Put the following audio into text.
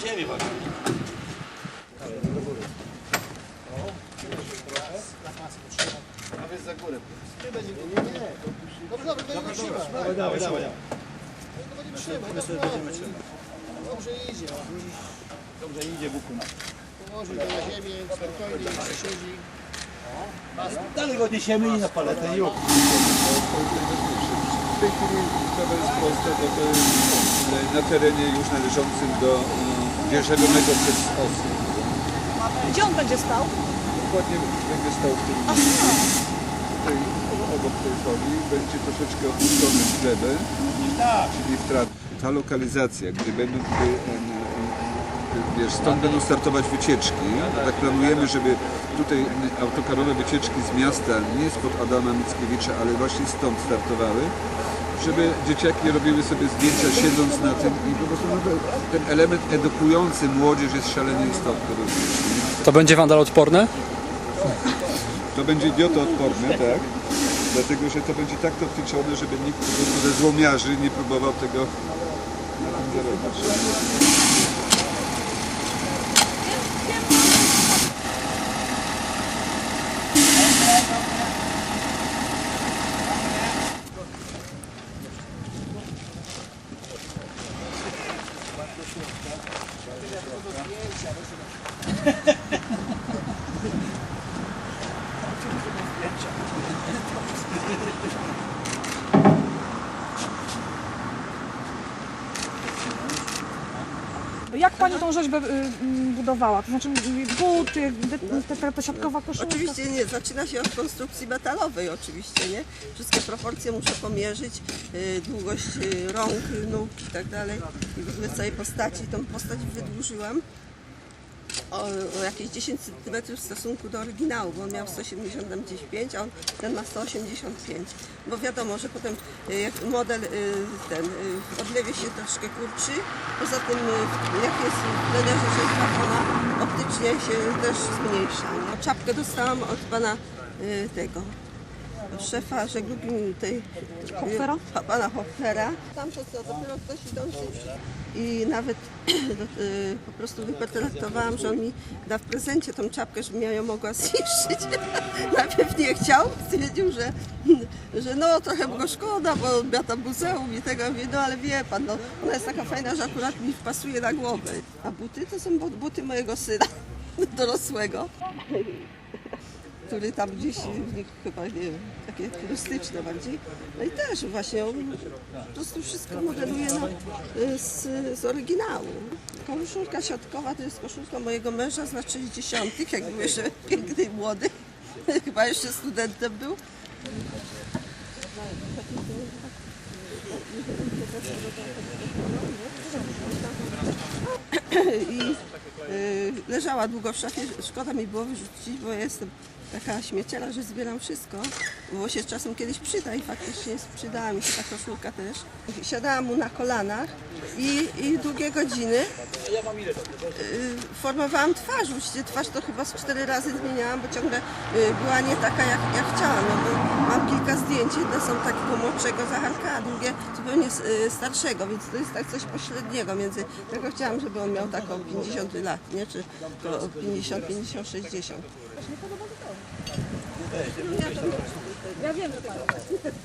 ziemi właśnie. Nawet za górę. Dobrze, dobrze, będziemy trzymać. Dawaj, dawaj, dawaj. Będziemy trzymać. Dobrze idzie. Dobrze idzie Buku na. Położył go na ziemię, spokojnie, siedzi. Dalej go niesiemy i na paletę i. W tej chwili sprawa jest prosta, bo to jest na terenie już należącym do dzierżawionego przez osób. Gdzie on będzie stał? Dokładnie będzie stał w tym tutaj, obok tej folii, będzie troszeczkę opuszczony w glebę, czyli w trawę. Ta lokalizacja, gdy będą em, wiesz, stąd będą startować wycieczki, tak planujemy, żeby tutaj autokarowe wycieczki z miasta, nie spod Adama Mickiewicza, ale właśnie stąd startowały, żeby dzieciaki robiły sobie zdjęcia siedząc na tym i po prostu no, ten element edukujący młodzież jest szalenie istotny? To będzie wandal odporne? To będzie idiotoodporne, tak? Dlatego, że to będzie tak dotyczone, żeby nikt po prostu ze złomiarzy nie próbował tego na tym zarobić. Jak pani tą rzeźbę y, mm, budowała? To znaczy y, buty, te, te, te siatkowa koszulka? Oczywiście nie, zaczyna się od konstrukcji metalowej oczywiście, nie? Wszystkie proporcje muszę pomierzyć, y, długość y, rąk, nóg i tak dalej. I w ogóle całej postaci. Tą postać wydłużyłam o, jakieś 10 cm w stosunku do oryginału, bo on miał 175, a on, ten ma 185. Bo wiadomo, że potem y, jak model y, ten w odlewie się troszkę kurczy, poza tym jak jest w plenerze rzeźba, ona optycznie się też zmniejsza. Nie? Czapkę dostałam od pana tego szefa żeglugi tej Hoffera? pa- pana. Tam to co, dopiero ktoś idący i nawet y, po prostu wypertraktowałam, że on mi da w prezencie tą czapkę, żebym ja ją mogła zniszczyć. Najpierw nie chciał, stwierdził, że, że no trochę mu go szkoda, bo tam muzeum i tego, mówię, no ale wie pan, no, ona jest taka fajna, że akurat mi wpasuje na głowę. A buty to są bu- buty mojego syna dorosłego który tam gdzieś chyba, nie wiem, takie turystyczne bardziej. No i też właśnie on po prostu wszystko modeluje no, y, z, z oryginału. Koszulka siatkowa to jest koszulka mojego męża z lat 60., jak był jeszcze piękny i młody. Chyba jeszcze studentem był. i y, leżała długo w szafie. Szkoda mi było wyrzucić, bo ja jestem taka śmieciela, że zbieram wszystko, bo się czasem kiedyś przyda i faktycznie przydała mi się ta koszulka też. Siadałam mu na kolanach i, i długie godziny y, formowałam twarz. Właściwie twarz to chyba z cztery razy zmieniałam, bo ciągle y, była nie taka jak, jak chciałam. No, bo mam kilka zdjęć, jedne są takiego młodszego Zacharka, a drugie zupełnie y, starszego, więc to jest tak coś pośredniego między tego chciałam, żeby on miał taką 50 lat, nie? czy to 50, 50, 60. Ja wiem, że tak.